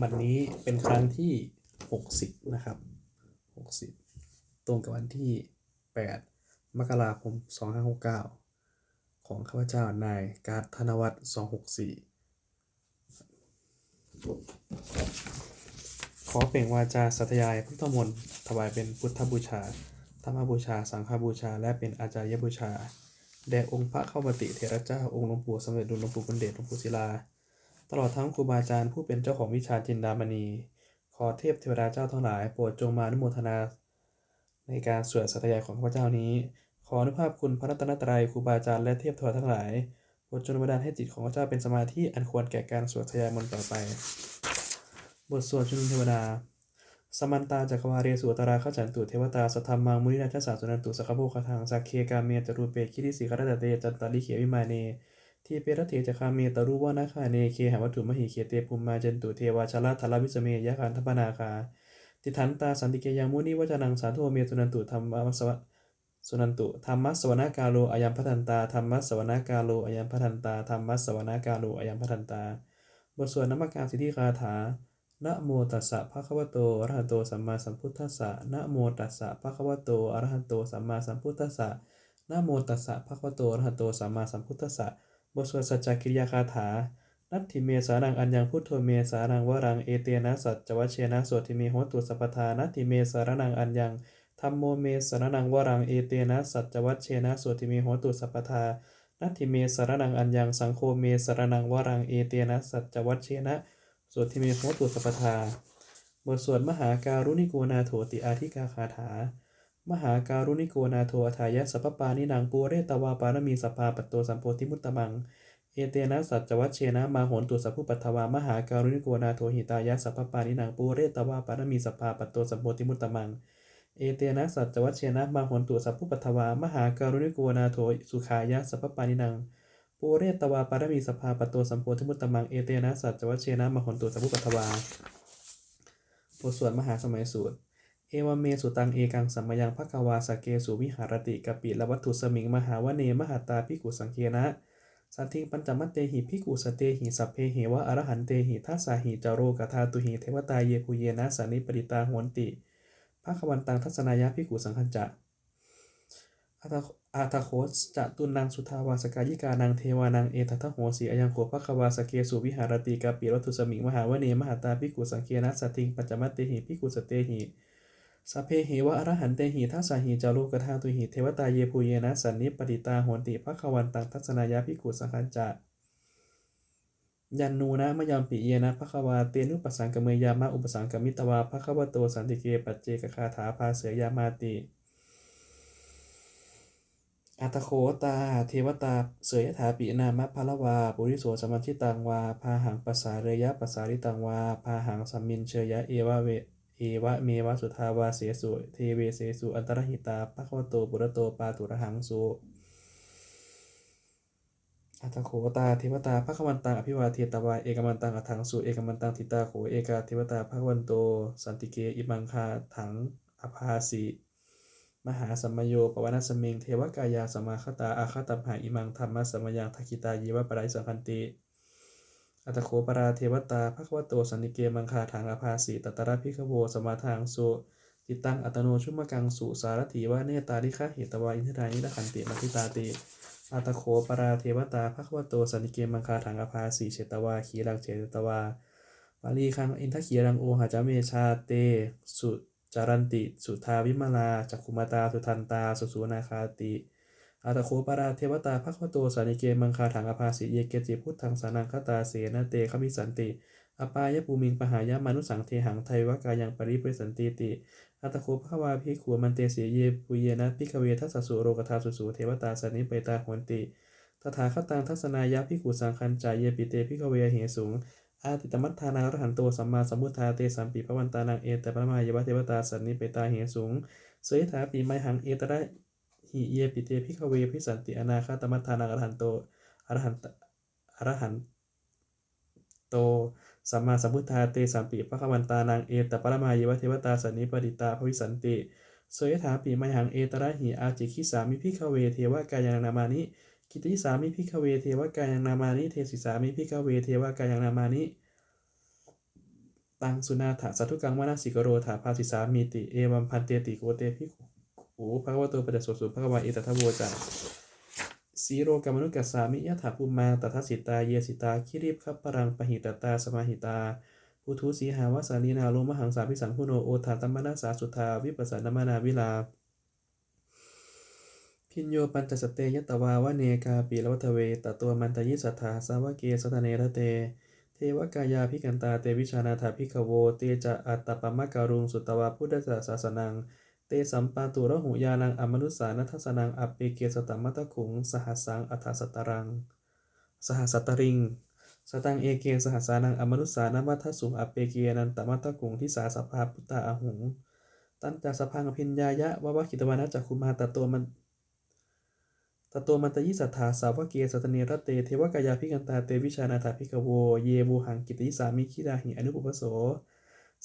บันนี้เป็นครั้งที่ 60 นะครับ 60 ตรงกับวันที่ 8 มกราคม 2569 ของข้าพเจ้านายการธนวัฒน์264 ขอเปล่งวาจาสัตยายพุทธมนต์ถวายเป็นพุทธบูชา ธรรมบูชา สังฆบูชา และเป็นอาจารยบูชา แด่องค์พระเข้าปฏิเถระเจ้า องค์หลวงปู่สมเด็จหลวงปู่กุณเดชหลวงปู่ศิลา ตลอดทั้งครูบาอาจารย์ผู้เป็นเจ้าของวิชาจินดามณี ขอเทพเทวดาเจ้าทั้งหลายโปรดจงมาอนุโมทนา ในการสวดสัตยายของข้าพเจ้านี้ ขออนุภาพคุณพระรัตนตรัยครูบาอาจารย์และเทพเทวดาทั้งหลายโปรดจงบันดาลให้จิตของข้าพเจ้าเป็นสมาธิอันควรแก่การสวดสัตยายมนต์ต่อไป บทสวดชุนเทวดา สมันตาจักวาเรสุตราข้าจันตุเทวตาสัทธรรมังมุนินาชสาสุนันตุสักโภคทังสักเคกาเมจรูเปคิริสิกรตเตจันตาลิเขวิมาเน ทีเปรเถจะคาเมตรุวานาคาเนเคหวัตถุมหิเคเตภูมิมาจันตุเทวาชลาทลวิสเมยะคันทปนาคาติทันตาสันติเกยังมุนิวจนังสาธุเมตุนันตุธรรมะสวะสุนันตุธรรมะสวนากาโลอายัมพัทันตาธรรมะสวนากาโลอายัมพัทันตาธรรมะสวนากาโลอายัมพัทันตา บทสวดนมักการสิทธิคาถานะโมตัสสะภะคะวะโตอะระหะโตสัมมาสัมพุทธัสสะนะโมตัสสะภะคะวะโตอะระหะโตสัมมาสัมพุทธัสสะนะโมตัสสะภะคะวะโตอะระหะโตสัมมาสัมพุทธัสสะ บทสวดสัจจกิริยาคาถา นัตถิเมสานังอัญญังพุทโธเมสานังวรังเอเตนะสัจจวัชเชนะโสติเมโหตุสัพทานัตถิเมสารนังอัญญังธัมโมเมสารนังวรังเอเตนะสัจจวัชเชนะโสติเมโหตุสัพทานัตถิเมสารนังอัญญังสังโฆเมสารนังวรังเอเตนะสัจจวัชเชนะโสติเมโหตุสัพทาบทสวดมหาการุณิโกนาโถติอาทิกาคาถา มหาการุณิโกนาโถอัฏฐายะสัพพปานินางปูเรตวาปารมีสภาปัตโตสัมโพธิมุตตมัง เอเตนะสัจจวัชเชนะมาโหนตุสัพพุปัทถวามหาการุณิโกนาโถหิตายะสัพพปานินางปูเรตวาปารมีสภาปัตโตสัมโพธิมุตตมัง เอเตนะสัจจวัชเชนะมาโหนตุสัพพุปัทถวามหาการุณิโกนาโถสุขายะสัพพปานินังปูเรตวาปารมีสภาปัตโตสัมโพธิมุตตมัง เอเตนะสัจจวัชเชนะมาโหนตุสัพพุปัทถวาบทสวดมหาสมัยสูตร เอวเมสุตังเอกังสัมมยังภควาสเกสุวิหารติกปิละวัตถุสมิงมหาวเนมหาตาพิกุสังเกนะสัตถิงปัญจมัตเตหิพิกุสเตหิสัพเพเหวะอรหันเตหิทัสสาหิจาโรกธาตุหิเทวตาเยปุเยนะสันนิปริตาหวนติภควันตังทัศนายะพิกุสังคัญจะอาตาอาตาโคสจะตุนังสุทาวาสกายิกานังเทวานังเอตทะโหสีอยังโขภควาสเกสุวิหารติกปิวัตถุสมิงมหาวเนมหาตาพิกุสังเกนะสัตถิงปัญจมัตเตหิพิกุสเตหิ สัพเพเหวะอรหันเตหิทัสสหิจารุกธาตุหิเทวตาเยภูเยนะสันนิปติตาโหนติภควันตังทัศนายาภิกขุสังคัญจะยันนูนะมยามปิเยนะภควาเตนุปสังกเมยามะอุปสังกมิตวาภควโตสันติเกปัจเจกคาถาภาเสยยามาติอัตโคตา เทวตา เสยถาปินามะพลวาปุริโสสมัญชิตังวา พาหังปัสสาเรยะปัสสาริตังวา พาหังสัมมินเชยะเอวะเว เอวะเมวะสุทาวาเสสุเทเวเสสุอันตรหิตาภควโตปุระโตปาตุระหังสุอัตโขตาเทวตาภควันตังอภิวาเทตวาเอกมันตังอัถังสุเอกมันตังทิตาโขเอกาเทวตาภควันโต สันติเกอิมังคาถังอภาสีมหาสัมโยปวนาสเมงเทวกายาสมาคตาอาคตัมหาอิมังธรรมะสมยังทักิตาเยวะปรายสังคันติ อัตโขปราเทวตาภควโตสันนิเกมังคาทางอภาสีตัตระพิขโวสมาทางสุติตังอัตโนชุมกังสุสารถีวะเนตาลิคะเหตวาอินทรานิรขันติมัทิตาติอัตโขปราเทวตาภควโตสันนิเกมังคาทางอภาสีเชตวาขีรังเชตวาปาลีคังอินทขีรังโอหะจาเมชาเต สุจารันติ สุทาวิมาลาจักขุมาตา สุทันตา สุสุนาคาติ อัตโคปราเทวตาภควโตสานิเกมังคาถังอภาสิเยเกจิพุทธังสานังคตาเสนาเตขมิสันติ อปายปูมิงปหายามานุสังเทหังไทวกายังปริปริสันติติอัตโคภควาภิกขุมันเตเสเยปุเยนะพิกเวทัสสุโรกธาสุสุเทวตาสนิเปตาหวนติตถาคตังทัศนายาภิขุสังคัญจายเยปิเตพิกเวเหสูงอาติตมัฏฐานาอรหันโตสัมมาสัมพุทธาเตสัมปิภวันตานังเอตปะมายวะเทวตาสันนิเปตาเหสูงเสยถาปีไมหังเอตระ หิเยปิเตพิกเวพิสันติอนาคาตมัฏฐานังอรหันโตอรหันตอรหันโตสัมมาสัมพุทธาเตสัมปิภควันตานังเอตปรมายวเทวตาสันนิปติตาภวิสันติเสยถาปีไมหังเอตระหิอาจิคิสามิพิกเวเทวกายังนามานิกิติสามิพิกเวเทวกายังนามานิเทศิสามิพิกเวเทวกายังนามานิตังสุนาถาสัทุกังวนาสิกโรถาภาสิสามีติเอวัมพันเตติโกเตภิ กขุภะคะวะโตปัจจโสสุภะคะวะเอตทัโวจาสีโรกรรมนุกัสสามิยะถาภูมาตถสิตาเยสิตาคิริปคัปปรังปหิตตาสมาหิตาพุทุสีหาวสาลีนาโลมหังสาพิสังคุโนโอทาตัมมนาสาสุทาวิปัสสนามนาวิลาพินโยปัญจสเตยตวาวะเนกาปีลวัตเวตตัวมันตยิสัทธาสาวะเกสตเนระเต เทวกายาพิกันตาเตวิชานาถาพิกโว เตจะอัตตปมะการุงสุตวาพุทธศาสนัง เตสัมปาตุระหุยานังอมนุสานัทสนังอปเปเกสตัมมัตขุง สหัสังอัฏฐสตรัง สหัสตริง สตังเอเกสหัสานังอมนุสานามัทสุงอปเปเกนันตมัตตกุงทิสาสภาพุตตาอหุง ตันจากสพังอภิญญายะวะวะกิตวานะจักคุมาตตัวมันตโตมันตยิสัทธาสาวเกสตเนรเตเทวกายาพิกันตาเตวิชานาถาพิกโว เยบูหังกิติสามิคิดาหิอนุปุปโส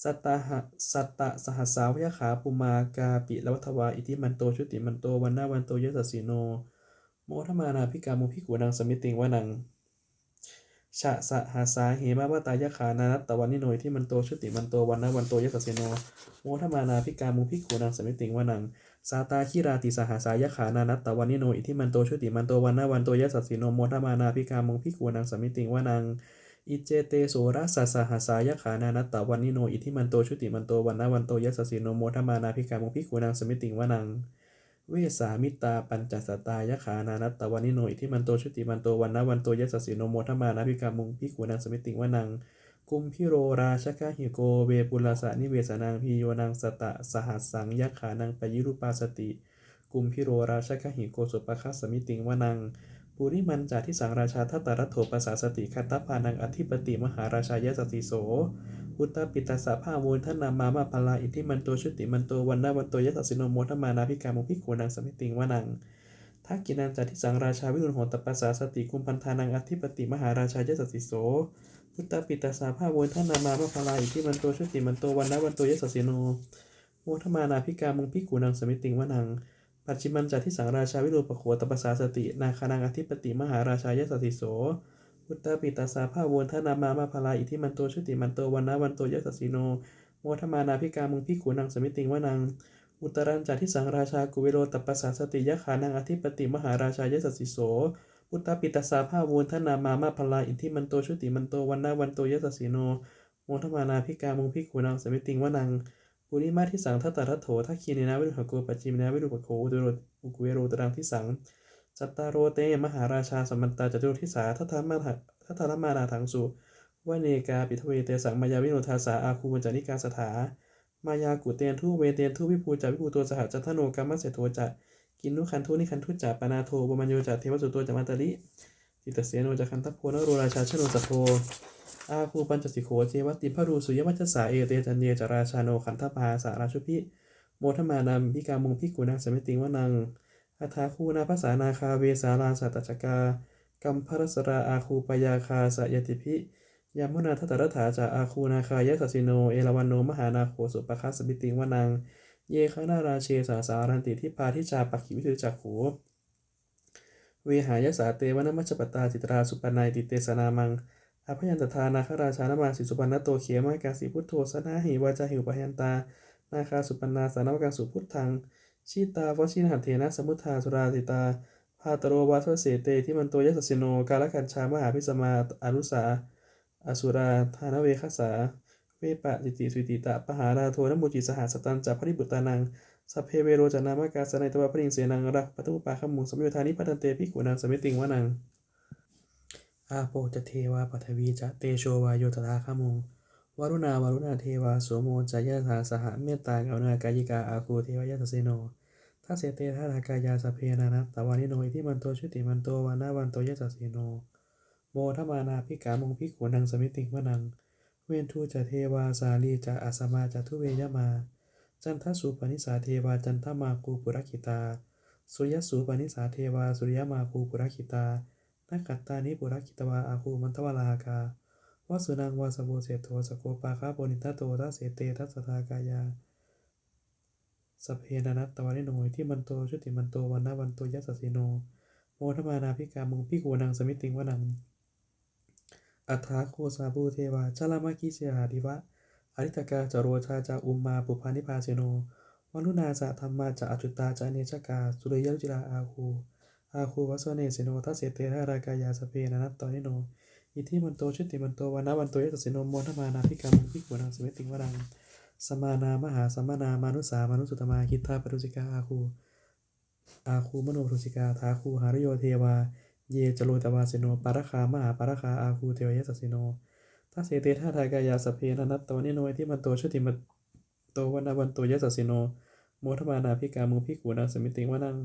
สัตตาหะสัตตะสหัสสาวยขาปุมากาปิลวัทวาอิทิมันโตชุติมันโตวันนาวันโตยสัสสิโน โมทมานาพิกามุพิกูนังสมิติงวนังชะสะหาสาเหมาวตายะขานานัตตะวันนิโนยที่มันโตชุติมันโตวันนาวันโตยสัสสิโน โมทมานาพิกามุพิกูนังสมิติงวนังสาตาคิราติสหาสายะขานานัตตะวันนิโนอิทิมันโตชุติมันโตวันนาวันโตยสัสสิโนโมทมานาพิกามุพิกูนังสมิติงวนัง อิเจเตโสรัสสะสหสายขานานัตตวันนิโน อิทิมันโตชุติมันโตวันนาวันโตยัสสสิโนโมทมานาภิกามุภิกขุนังสมิติงวนัง เวสามิตาปัญจสตายขานานัตตวันนิโน อิทิมันโตชุติมันโตวันนาวันโตยัสสสิโนโมทมานาภิกามุภิกขุนังสมิติงวนัง กุมพิโรราชกะหิโกเวปุลสะนิเวสนังพิโยนังสตะสหัสสังยขานังปยิรุปาสติ กุมพิโรราชกะหิโกสุปคัสสมิติงวนัง ปุริมันจาทิสังราชาทัตตรัตโถปสาสติคัตตพานังอธิปติมหาราชายสติโส อุตตปิตาสะภาวูลท่านนามามาพลาอิทธิมันโตชุติมันโตวันนาวันโตยสัสสิโนโมทมานาภิกามุภิกขุนังสมิติงวนังทักกินันจาทิสังราชาวิรุณโหตปสาสติกุมพันธานังอธิปติมหาราชายสติโสอุตตปิตาสะภาวูลท่านนามามาพลาอิทิมันโตชุติมันโตวันนาวันโตยสัสสิโน โมทมานาภิกามุภิกขุนังสมิติงวนัง ปัจจิมันจัดที่สังราชาวิโรปโขตปสาสติ นาคานังอธิปติมหาราชายสติโสอุตตปิตาสาภาวนทนามามาพลาอิทิมันโตชุติมันโตวันนาวันโตยสสิโนโมทมานาพิกามุงพิขุนังสมิติงวนัง อุตรันจัดที่สังราชากุเวโรตปสาสติยะขานังอธิปติมหาราชายสสิโสอุตตปิตาสาภาวนทนามามาพลาอิทิมันโตชุติมันโตวันนาวันโตยสสิโนโมทมานาพิกามุงพิขุนังสมิติงวนัง ปุริมาที่สังทัตตรัตโถทักคีเนนะวิรุหโกปัจจิมนะวิรุปโคอุตโรอุกุเวโรตรังที่สังจัตตารโรเต มหาราชาสมมันตาจตุรทิสาทัตถามาทัตถามานาถังสุวเนกาปิทเวเตสังมายาวิโนทาสาอาคูมัญจานิกาสถามายากุเตนทุเวเตนทุวิภูจาวิภูตัวสหจัตโนกรรมเสโทจะกินนุคันทุนิคันทุจาปนาโทบมัญโยจะเทวสุตัวจามาตาลิติตเสโนจะคันทโพนโรราชาชโนสัทโท อาคูปัญจสิโขเจวติพรูสุยวัจสาเอเตจันเยจราชาโนขันธปาสาราชุพิโมทมานามพิกามุงพิกุนังสมิติงวนังอัฐาคูนาภาษานาคาเวสาลาสัตจกากัมพรสราอาคูปยาคาสยติพิยามุนาทัตรถาจาอาคูนาคายสัสสิโน เอราวันโนมหานาโคสุปคัสสมิติงวนัง เยคานาราเชสาสารันติทิพาทิจาปักขิวิทุจักขูเวหายสาเตวนมัจจปตาจิตราสุปนายติเตสนามัง อภยันตทานาคราชานามาสิสุปันนโตเขมากาสิพุทโธสนาหิวาจาหิวปะยันตา นาคาสุปันนาสานวกังสุพุทธังชิตาวชินหัตเถนะสมุทธาสุราติตาพาตโรวาทเสเตที่มันโตยสสสิโนกาลกัญชามหาพิสมาอนุสาอสุราธานเวคสาเวปะจิติสุติตะปหาราโทนมุจิสหสตันจัพริบุตานังสัพเพเวโรจนามากาสนัยตวะพริงเสนังรักปตุปาขมุงสมโยธานิพัตันเตพิกุนังสมิติงวะนัง อาโปจะเทวาปัทวีจะเตโชวาโยตถาคโมวรุณาวรุณาเทวาโสโมจะยะถาสหเมตตากรุณากายิกาอาคูเทวายะตเสโนทัสเตทารากายาสเพนานัตวานิโนอิทิมันโตชุติมันโตวานาวันโตยะตเสโนโมทมานาพิกามงพิกุนังสมิติงวนัง เวนทูจะเทวาสาลีจะอาสมาจะทุเวยมา จันทสุปนิสาเทวาจันทมาคูปุรคิตา สุยสุปนิสาเทวาสุริยมาคูปุรคิตา นักกัตตานิปุรคิตวาอาคูมันทวลาคาวสุนังวาสโบเสโทสโกปาคาโปนิตาโตทัสเสเตทัสสทากายาสเพนานัตตวานิโนยที่มันโตชุติมันโตวันนาวันโตยัสสสิโน โมทมานาพิกามุงพิกูนังสมิติงวนังอัฏฐาโคสาบูเทวาชาลามากิเสหาดิวะอริตกาจโรชาจาอุมมาปุพานิพาเสโนวันุนาจะธรรมาจะอจุตตาจะเนชกา สุริยุจิราอาคู อาคูวัสเนเสโนทัสเสเตระรากายาสเพนะนัตตอนิโน อิทิมันโตชุติมันโตวานาวันโตยตสิโนโมทมานาพิกามุพิกวนังสเวติงวรังสมานามหาสมานามานุสามานุสุตมาคิทธาปรุสิกาอาคูอาคูมโนปรุสิกาทาคูหารโยเทวา เยจโรตวาสิโนปารคามหาปารคาอาคูเทวยสสิโนทัสเสเตท่าทากายาสเพนะนัตตอนิโนอิทิมันโตชุติมันโตวานาวันโตยสสิโนโมทมานาพิกามุพิกวนังสมิติงวนัง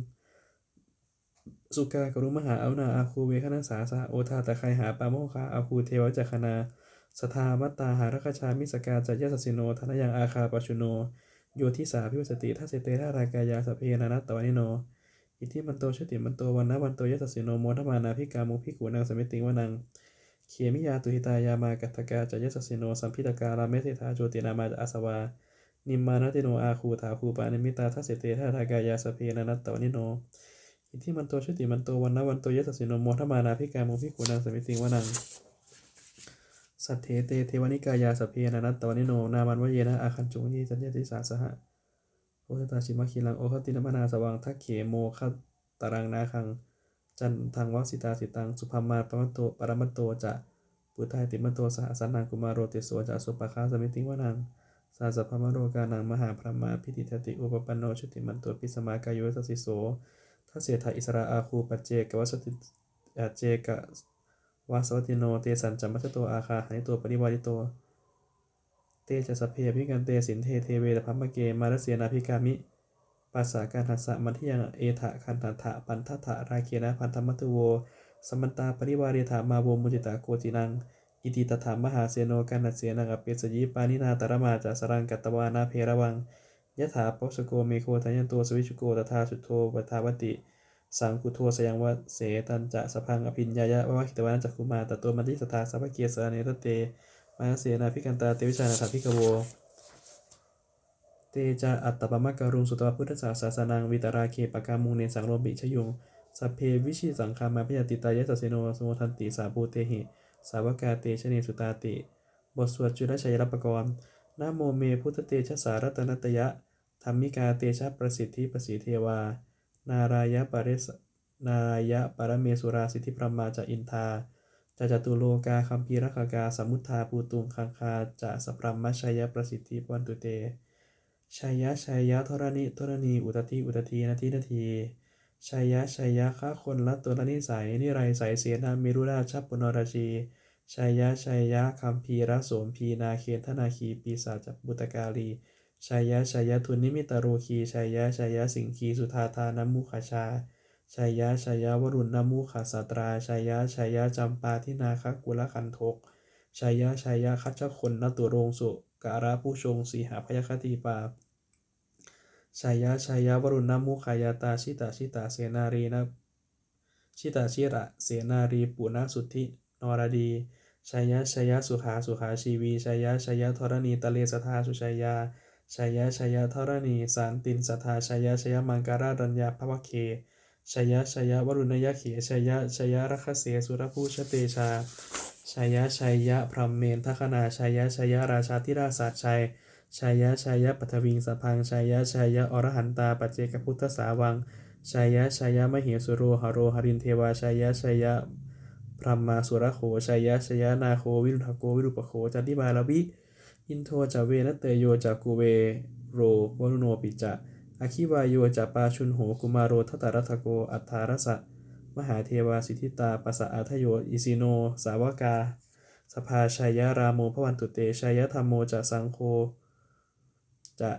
สุกากรุมหาอานาอาคูเวคณสาสาโอทาตะไคหาปาโมคาอาคูเทวจักขณาสทามัตตาหารคชามิสกาจัยสสิโนธนยังอาคาปชุโนโยทิสาพิวสติทัสเสเตทารากายาสเพนานัตตวานิโน อิทิมันโตชติมันโตวันนะวันโตยสสิโนโมทมานาพิกามุพิกูนางสมิติงวนังเขมิยาตุหิตายามากัตกาจัยสสิโนสัมพิตการาเมสิทาโจตินามาอาสวา นิมมานติโนอาคูถาภูปานิมิตาทัสเสเตทารากายาสเพนานัตตวานิโน อิทิมันโตชุติมันโตวันนะวันโตยสสิโนโมทมานาพิกามุพิกูนางสมิติงวนังสัทเถเตเทวนิกายาสเพนะนัตตวนิโนนามันวเยนะอาคันจุงยีจันเยติสาสหะโอทตาชิมะคีลังโอคตินมนาสวังทักเขโมคตารังนาคัง จันทังวัสิตาสิตังสุภามาปมัตโตปรมัตโตจะปุทายติมัตโตสหสันนังกุมารโรติโสจะสุปคาสมิติวนังสาสัพพมโรกานังมหาพระมาพิติทติอุปปันโนชุติมันโตปิสมากายโยสสิโส ทัสเสถาอิสราอาคูปัจเจกวัสติอาเจกวาสวัติโน เตสันจัมมัชโตอาคาหานิโตปริวาริโตเตจะสพเพพิกันเตสินเทเทเวตพัมมะเกมารเสียนาภิกามิปัสสาการทัสสะมัทยังเอถะคันทันทะปันทัทะราเกนะพันธมัตุโวสมันตาปริวาริธามาโวมุจิตาโกจินัง อิติตถามหาเสโนกันนัเสนังอเปสยิปานินาตรมาจะสรังกัตตวานาเพระวัง ยะถาปสโกเมโคทายันโตสวิชุโกตถาสุโทปทาวติ สังคุโทสยังวะเสตันจะสพังอภิญญายะวะคิตวานัจักคุมาตตัวมันทิสตาสัพพเกียสาเนรเตมาเสนาพิกันตาเตวิชานาถาพิกโวเตจะอัตตปมะการุงสุตวพุทธศาสนานังวิตาราเคปกามุงเนสังโรบิชยุงสัพเพวิชิสังคามาพยติตายะสสเสโนสมุทันติสาภูเตหิสาวกาเตชเนสุตาติ บทสวดจุลชัยรับปกรณ์นโมเมพุทธเตชะสารัตนตยะ ธรรมิกาเตชะประสิทธิประสิทธิเทวา นารายะปริสนารายะปรเมสุราสิทธิพรหมาจะอินทาจะจตุโลกาคัมภีรคกาสมุทธาปูตุงคังคาจะสพรหมชัยประสิทธิวันตุเตชัยยะชัยยะธรณิธรณีอุตติอุตตินาทีนาทีชัยยะชัยยะข้าคนละตัวละนิสัยนิไรใสเสนามิรุราชปุณรชีชัยยะชัยยะคัมภีรโสมพีนาเคนธนาคีปีศาจบุตกาลี ชัยะชัยะทุนนิมิตาโรคีชัยะชัยะสิงคีสุธาทานมุขชาชัยะชัยะวรุณนามุขาสตราชัยะชัยะจำปาทินาคกุลคันทกชัยะชัยะคัจฉคนนตุโรงสุการะผู้ชงสีหาพยคติปาชัยะชัยะวรุณนามุขายาตาชิตาชิตาเสนารีนะชิตาชิระเสนารีปุณสุทธินรดีชัยะชัยะสุขาสุขาชีวีชัยะชัยะธรณีตะเลสทาสุชัยยา ชัยยะชัยยะธรณีสารตินสัทธาชัยยะชัยยะมังการาดัญญาภวเคชัยยะชัยยะวรุณยะเขชัยยะชัยยะรัคเสสุรภูชเตชาชัยยะชัยยะพรหมเมนทคณาชัยยะชัยยะราชาธิราชาชัยชัยยะชัยยะปัทวิงสพังชัยยะชัยยะอรหันตาปัจเจกพุทธสาวังชัยยะชัยยะมเหสุโรหโรหรินเทวาชัยยะชัยยะพรหมาสุรโขชัยยะชัยยะนาโควิรุณโกวิรุปโขจันติบาลวิ อินโทจาเวนะเตโยจากูเวโรวรุโนปิจะอคิวายโยจะปาชุนโหกุมารโรทัตตรัตโกอัฏฐารสะมหาเทวาสิทธิตาปัสสะอาทโยอิสิโน สาวกา สภาชัยยะรามโมพวันตุเตชัยยะธรรมโมจะสังโฆจะ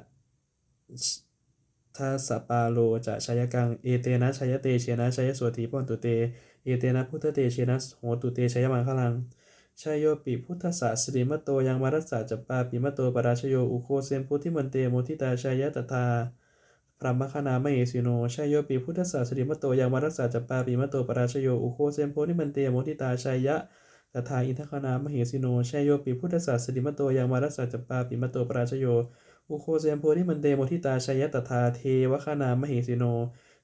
ทัสสปาโลจะชายกัง เอเตนะชายเตเชนะชายโสติปอนตุเต เอเตนะพุทธเตเชนะโหตุเตชยมังคลัง ชายโยปิพุทธสาสริมตโตยังมารัสสะจัปปาปิมตโตปราชโยอุโคเซมพุทธิมันเตโมทิตาชายะตถาพระมคณามเหสิโนชายโยปิพุทธสาสริมตโตยังมารัสสะจัปปาปิมตโตปราชโยอุโคเซมโพธิมันเตโมทิตาชายะตถาอินทคณามเหสิโนชายโยปิพุทธสาสริมตโตยังมารัสสะจัปปาปิมตโตปราชโยอุโคเซมโพธิมันเตโมทิตาชายตถาเทวคณามเหสิโน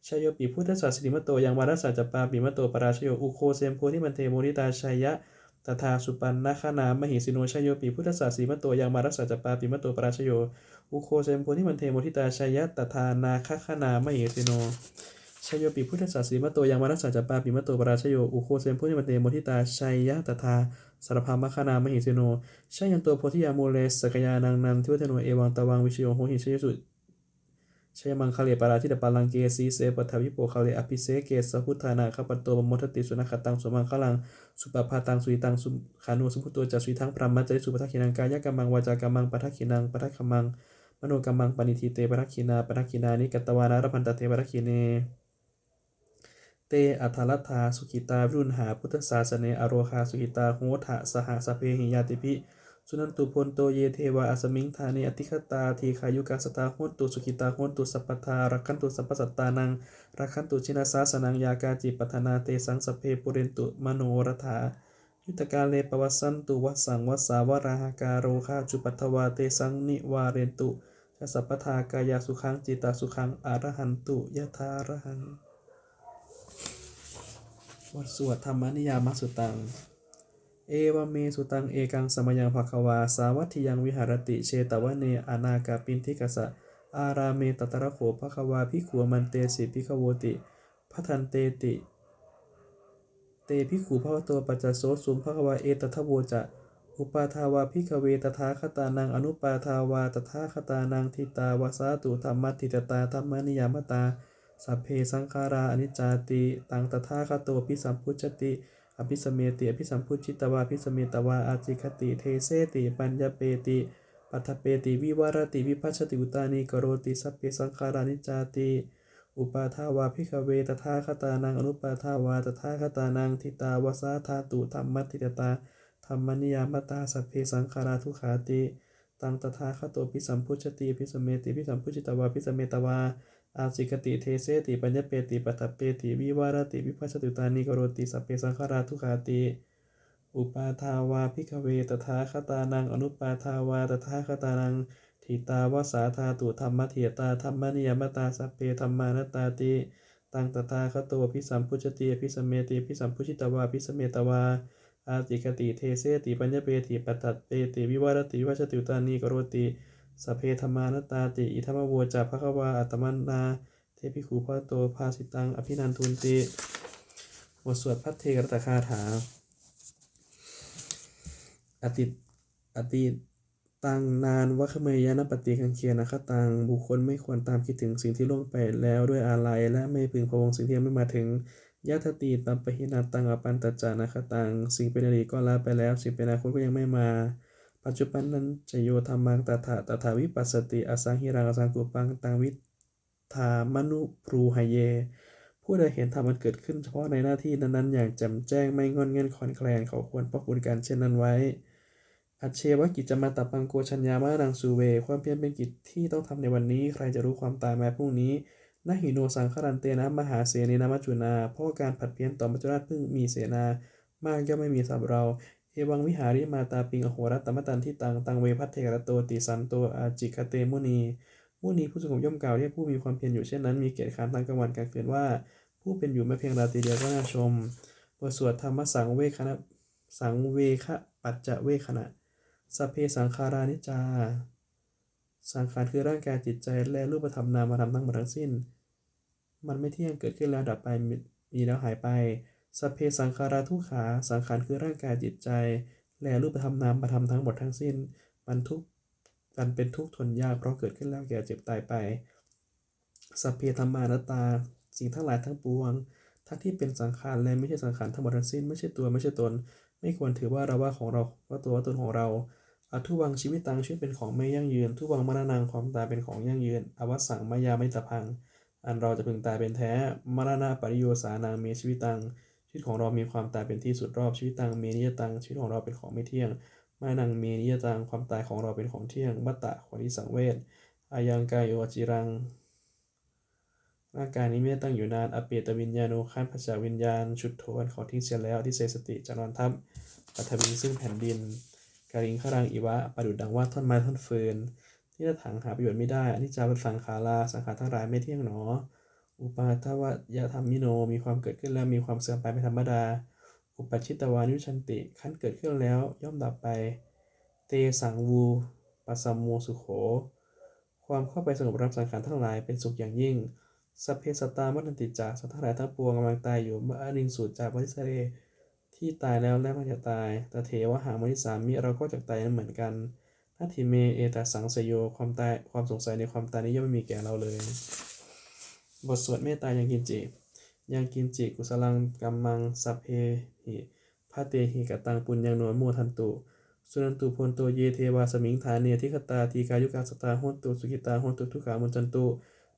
ชายโยปิพุทธศาสนิมตโตยังวารัสสะจปาปิมตโตปราชโยอุโคเซมโพธิมันเตโมทิตาชายะ ตถาสุปันนาคานามหิสิโนชยโยปิพุทธศาสีมะโตยังมารัสสะจปาปิมะโตปราชโย อุโคเซมโพธิมันเทโมทิตาชยตถานาคขานามหิสิโนชยโยปิพุทธศาสีมะโตยังมารัสสะจปาปิมะโตปราชโย อุโคเซมโพธิมันเทโมทิตาชัยยะตถาสารพามคานามหิสิโนชยันโตโพธิยาโมเลสกยานังนันทิวเทโนเอวังตวังวิชโยโหหิชยสุ ชยมังคเลปาราธิตปาลังเกสีเสปทวิโปคาเลอภิเสเกสพุทธานาคปัตโตบมทติสุนัขตังสมังคลังสุปปาตังสุยตังสุขานุสุพุตโตจัสุยทั้งพรหมจริสุปทักขินังกายกัมมังวาจากัมมังปทักขินังปทักขมังมโนกัมมังปณิทิเตปทักขินาปทักขินานิกัตตวานารพันตเตปทักขิเนเตอัทลัทธาสุขิตาวิรุณหาพุทธศาสเนอโรคาสุขิตาโหทะสหสเพหิยาติพิ สุนันตุพลโตเยเทวาอสมิงธานิอติคตาทีขายุกาสตาโหนตุสุขิตาโหนตุสัพพทารักขันตุสัพพสัตตานังรักขันตุชินาสาสนังยากาจิปัฏนาเตสังสเพปุเรนตุมโนรถายุตกาเลปวัสสันตุวัสสังวัสาวราหการโรคาจุปัทวาเตสังนิวาเรนตุชสัพพทากายาสุขังจิตาสุขังอรหันตุยะธารหังบทสวดธรรมนิยามสุตัง เอวเมสุตังเอกังสมยังภควา สาวัตถิยังวิหารติเชตวเนอานากาปินทิกสะ อาราเมตตระโขภควาพิขัวมันเตสิพิขโวติพัทันเตติ เตพิขูภวโตปัจจโสสุมภควาเอตทะโวจะอุปาทาวาพิกเวตถาคตานังอนุปาทาวาตถาคตานังทิตาวาสาตุธรรมติตตาธรรมนิยามตาสัพเพสังขาราอนิจจาติ ตังตถาคโตปิสัมพุชติ อภิสเมติอภิสัมพุชิตวาอภิสเมตวาอาจิคติเทเสติปัญญเปติปัทเปติวิวารติวิพัชติอุตานิกโรติสัพเพสังขารานิจจาติอุปาทาวาพิกเวตถาคตานังอนุปาทาวาตถาคตานังทิตาวาสาธาตุธรรมัติตตาธรรมนิยามตาสัพเพสังขาราทุขาติตังตถาคโตพิสัมพุชติพิสเมติพิสัมพุชิตวาพิสเมตวา อาสิกติเทเสติปัญญเปติปัตเปติวิวารติวิภัชตุตานิกโรติสัพเพสังขาราทุขาติอุปาทาวาพิกเวตถาคตานังอนุปาทาวาตถาคตานังทิตาวาสาธาตุธรรมเถียตาธรรมนิยมตาสัพเพธรรมานตตาติตังตถาคโตพิสัมพุชติพิสเมติพิสัมพุชิตวาพิสเมตวาอาติกติเทเสติปัญญเปติปัตตเปติวิวารติวิภัชตุตานิกโรติ สเพธมานตตาติ อิทัมมโวจาภควาอัตมันนา เทพิคูพระโตภาสิตัง อภินันทุนติบทสวดพัทเทกรตคาถา อติอติตังนานวัคเมยานปฏิกังเคียนคตัง บุคคลไม่ควรตามคิดถึงสิ่งที่ล่วงไปแล้วด้วยอาลัยและไม่พึงพะวงสิ่งที่ยังไม่มาถึงยะทตีตัมปะหินาตังอปันตจานาคตัง สิ่งเป็นอดีตก็ลาไปแล้ว สิ่งเป็นอนาคตก็ยังไม่มา ปัจจุบันนั้นจะโยธรรมังตถาตถาวิปัสสติอสังหิรังอสังกุปังตังวิธามนุพรูหเย ผู้ใดเห็นธรรมมันเกิดขึ้นเฉพาะในหน้าที่นั้นๆ อย่างแจ่มแจ้งไม่งอนเงันคอนแคลนเขาควรป้องกันการเช่นนั้นไว้ อัจเชวกิจจมาตปังโกชัญญามานังสุเว ความเพียรเป็นกิจที่ต้องทำในวันนี้ ใครจะรู้ความตายแม้พรุ่งนี้นหิโนสังคารันเตนะมหาเสนีนามัจจุนา เพราะการผัดเพี้ยนต่อมัจจุราชเพิ่งมีเสนามากย่อมไม่มีสำหรับเรา เอวังวิหาริมาตาปิงอโหรัตตมตันที่ตังตังเวพัทเทกรโตติสันโตอาจิคเตมุนีมุนีผู้สงบย่อมกล่าวเรียกผู้มีความเพียรอยู่เช่นนั้นมีเกียรติขานทั้งกลางวันกลางคืนว่า ผู้เป็นอยู่ไม่เพียงราตรีเดียวก็น่าชมบทสวดธรรมสังเวคณะสังเวคะปัจจะเวคณะสเพสังขารานิจจา สังขารคือร่างกายจิตใจและรูปธรรมนามธรรมทั้งหมดทั้งสิ้น มันไม่เที่ยงเกิดขึ้นแล้วดับไปมีแล้วหายไป สัพเพสังขาราทุกขาสังขารคือร่างกายจิตใจ และรูปธรรมนามธรรมทั้งหมดทั้งสิ้น มันทุกข์กันเป็นทุกข์ทนยากเพราะเกิดขึ้นแล้วแก่เจ็บตายไป สัพเพธรรมานตา สิ่งทั้งหลายทั้งปวงทั้งที่เป็นสังขารและไม่ใช่สังขารทั้งหมดทั้งสิ้นไม่ใช่ตัวไม่ใช่ตน ไม่ควรถือว่าเราว่าของเราว่าตัวว่าตนของเราอทุวังชีวิตตังชีวิตเป็นของไม่ยั่งยืน ทุวังมรณังความตายเป็นของยั่งยืน อวสังมายาไม่ตะพัง อันเราจะพึงตายเป็นแท้ มรณะปริโยสานังมีชีวิตตังช วิตของเรามีความตายเป็นที่สุดรอบชีวิตตังเมีนิยตังชีวิตของเราเป็นของไม่เที่ยงมานังเมีนิยตังความตายของเราเป็นของเที่ยงมัตตะขวานิสังเวชอายังกายโยจิรังร่างกายนี้ไม่ได้ตั้งอยู่นานอเปตวิญญาโนขันพัจจวิญญาณ ชุดโทนขอทิ้งเสียแล้วที่เสสติจารอนทัพปัทวีซึ่งแผ่นดินกาลิงขรังอิวะประดุดดังว่าท่อนไม้ท่อนเฟืนที่จะถังหาประโยชน์ไม่ได้อนิจจาเป็นสังขาราสังขารทั้งหลายไม่เที่ยงหนอ อุปาทวะยะธรรมมิโน มีความเกิดขึ้นแล้วมีความเสื่อมไปเป็นธรรมดา อุปชิตวานุชันติ ขั้นเกิดขึ้นแล้วย่อมดับไป เตสังวูปัสสัมโมสุโข ความเข้าไปสงบรับสังขารทั้งหลายเป็นสุขอย่างยิ่งสัพเพสตามัตติจากสัตว์ทั้งหลายทั้งปวงกำลังตายอยู่เมื่ออนินสูตรจากบริสเรที่ตายแล้วและมันจะตายแต่เทวหามนิสามิเราก็จะตายนั้นเหมือนกันนาทิเมเอตสังสยโยความตายความสงสัยในความตายนี้ย่อมไม่มีแก่เราเลย บทสวดเมตตายังกินจิยังกินจิกุสลังกัมมังสัพเพหิพระเตหิกตังปุญญังโนโมทันตุสุนันตุพลโตเยเทวาสมิงฐานเนทิคตาทีกายุกาสตาโหนตุสุกิตาโหนตุทุกขามุนจันตุ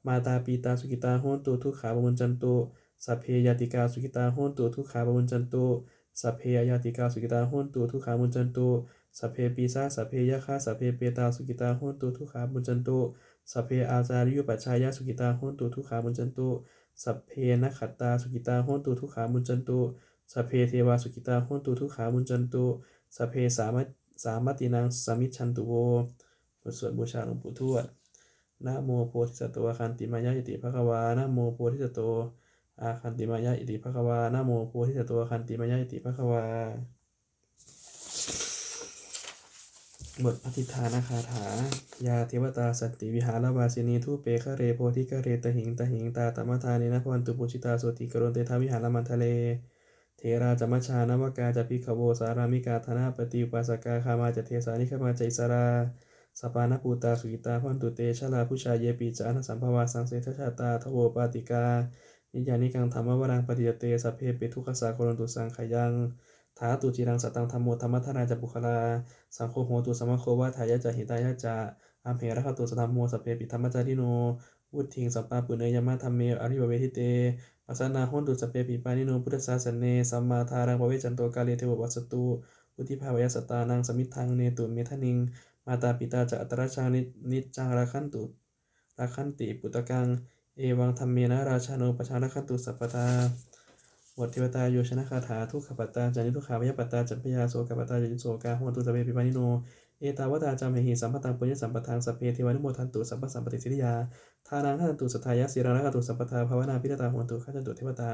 มาตาปีตาสุกิตาโหนตุทุกขาบมุนจันตุสัพเพยาติกาสุกิตาโหนตุทุกขาบมุนจันตุสัพเพยาติกาสุกิตาโหนตุทุกขามุนจันตุสัพเพปีซาสัพเพยะคาสัพเพเปตาสุกิตาโหนตุทุกขามุนจันตุ สัพเพอาจาริยุปัชชายาสุกิตาโหนตุทุขามุจันตุ สัพเพนักขัตตาสุกิตาโหนตุทุขามุจันตุสัพเพเทวาสุกิตาโหนตุทุขามุจันตุสัพเพสามะสามตินังสามิชันตุโวบทสวดบูชาหลวงปู่ทวดนะโมโพธิสัตว์อาคันติมายะอิติภะคะวานะโมโพธิสัตว์อาคันติมายะอิติภะคะวานะโมโพธิสัตว์อาคันติมายะอิติภะคะวา บทอธิษฐานคาถา ยาเทวตาสันติวิหารวาสินีทุเปคะเรโพธิกะเรตหิงตหิงตาตมทานินะพวันตุปุชิตาโสติกรณเตทาวิหารมันทะเล เทราจมัชชานวกาจะพิขโวสารามิกาธนาปฏิปาสกาคามาจะเทสานิขมาจอิสราสปานปูตาสุกิตาพันตุเตชลาผู้ชายเยปีจานสัมภวาสังเสทชาตาทโวปาติกา นิยานิกังธรรมวรังปฏิยเตสเพเปทุกขสาโครนตุสังขยัง ถาตุจิรังสตังธรรมโมธรรมทนาจะบุคลา สังโฆโหตุสมมโควาทายะจะหิตายะจะอัมเหระคตุสธรรมโมสเพปิธรรมจาริโนวุทิงสัปปาปุเนยมะธรรมเมอริวเวทิเตปัสสนาโหนตุสเพปิปานิโนพุทธศาสเนสัมมาทารังภเวจันโตกาเลเทววัสตุอุทิภาวยสตานังสมิทธังเนตุเมทนิง มาตาปิตาจะอัตราชานินิจจังราคันตุราคันติปุตตะกัง เอวังธรรมเมนะราชาโนปชาราคันตุสัพพตา บทเทวตาโยชนะคาถาทุกขปัตตาจานิทุกขาวยปัตตาจัมพยาโสกปัตตาจานิโสกาโหตุสเพปิปานิโน เอตาวตาจามหิสัมปตังปุญญสัมปทังสัพเพเทวานุโมทันตุสัพพสัมปติสิทธิยาทานังขันตุสัทธายะสีรังรักตุสัพพทาภาวนาพิรตาโหนตุขันตุเทวตา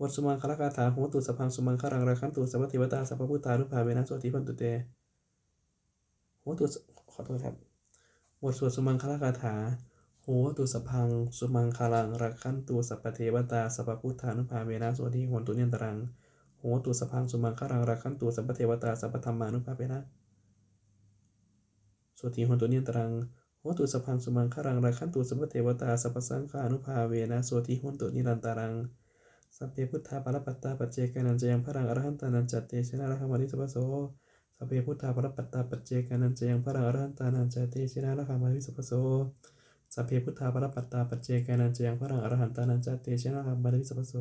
บทสุมังคลคาถาโหตุสัพพังสุมังคลังรักขันตุสัพพเทวตาสัพพุทธานุภาเวนะโสติพันตุเตโหตุขอโทษครับบทสวดสุมังคลคาถา โหตุสพพัง สุมังคาลังรักขันตุสัพเทวตาสัพพุทธานุภาเวนะโสติโหนตุเนียนตรังโหตุสพพัง สุมังคาลังรักขันตุสัพเทวตาสัพธรรมานุภาเวนะโสติโหนตุเนียนตรังโหตุสพพัง สุมังคาลังรักขันตุสัพเทวตาสัพสังฆานุภาเวนะโสติโหนตุนิรันตรังสัพเพพุทธาปรปัตตาปัจเจกานันจะยังพระรังอรหันตานันจัตเตชนะระคัมริสัพโสสัพเพพุทธาปรปัตตาปัจเจกานันจะยังพระรังอรหันตานันจัตเตชนะระคัมริสัพโส สัพเพพุทธาปรปัตตาปัจเจกานันจยังพระรังอรหันตานันจเตชนะระคัมริสัพพโส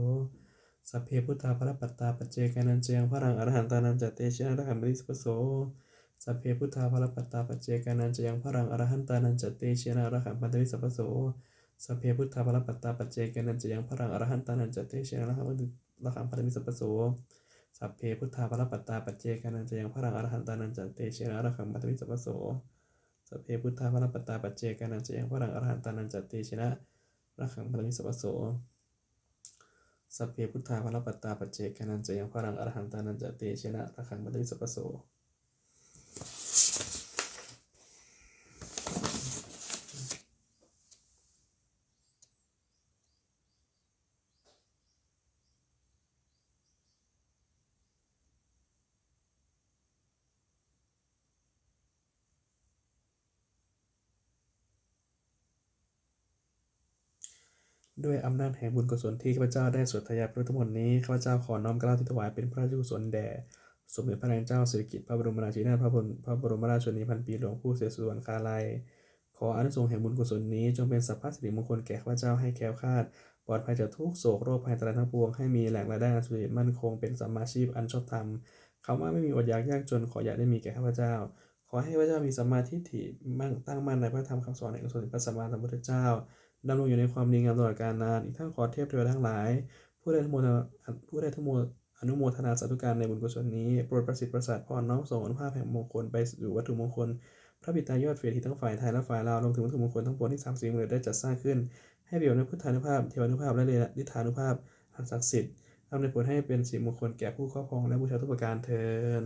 สัพเพพุทธาปรปัตตาปัจเจกานันจยังพระรังอรหันตานันจเตชนะระคัมริสัพพโสสัพเพพุทธาปรปัตตาปัจเจกานันจยังพระรังอรหันตานันจัตเตชนะระคัมริสัพพโสสัพเพพุทธาปรปัตตาปัจเจกานันจยังพระรังอรหันตานันจัตเตชนะระคระคัมปริมิสัพพโสสัพเพพุทธาปรปัตตาปัจเจกานันจยังพระรังอรหันตานันจัตเตชนะระคัมปริมิสัพพโส สัพเพพุทธาพรปัตตาปัจเจกานันจะยังพระังอรหันตานันจติชนะระขังปริมิสัพโสสัพเพพุทธาพรปัตตาปัจเจกานันจะยังพระังอรหันตานันจติชนะระขังปริมิสัพโส ด้วยอำนาจแห่งบุญกุศลที่ข้าพเจ้าได้สวดทายาพระพุทธมนนี้ข้าพเจ้าขอน้อมกล้าที่ถวายเป็นพระราชกุศลแด่สมเด็จพระนางเจ้าสิริกิติ์พระบรมราชินีพระบรมพระบรมราชชนนีพันปีหลวงผู้เสด็จส่วรรคาลัย ขออนิสงส์แห่งบุญกุศลนี้จงเป็นสัพพะสิริมงคลแก่ข้าพเจ้าให้แคล้วคลาดปลอดภัยจากทุกโศกโรคภัยตรายทั้งปวงให้มีแหล่งรายได้อันสุจริตมั่นคงเป็นสัมมาชีพอันชอบธรรมคำว่าไม่มีอดอยากยากจนขออย่าได้มีแก่ข้าพเจ้า ขอให้ข้าพเจ้ามีสัมมาทิฏฐิมั่งตั้งมั่นในพระธรรมคำสอนแห่งสมเด็จพระสัมมาสัมพุทธเจ้า ดำรงอยู่ในความดีงามตลอดกาลนาน อีกทั้งขอเทพเทวดาทั้งหลาย ผู้ได้ทั้งโมทนาผู้ได้ทั้งโมอนุโมทนาสาธุการในบุญกุศลนี้ โปรดประสิทธิ์ประสาทพรน้อมส่งอนุภาพแห่งมงคลไปสู่วัตถุมงคล พระบิดายอดเฟรทีทั้งฝ่ายไทยและฝ่ายลาวรวมถึงวัตถุมงคลทั้งปวงที่สามสิ่งเลยได้จัดสร้างขึ้น ให้ประโยชน์ในพุทธานุภาพ เทวานุภาพ และฤทธานุภาพอันศักดิ์สิทธิ์อำนผลให้เป็นสิริมงคลแก่ผู้ครอบครองและบูชาทุกประการเทิน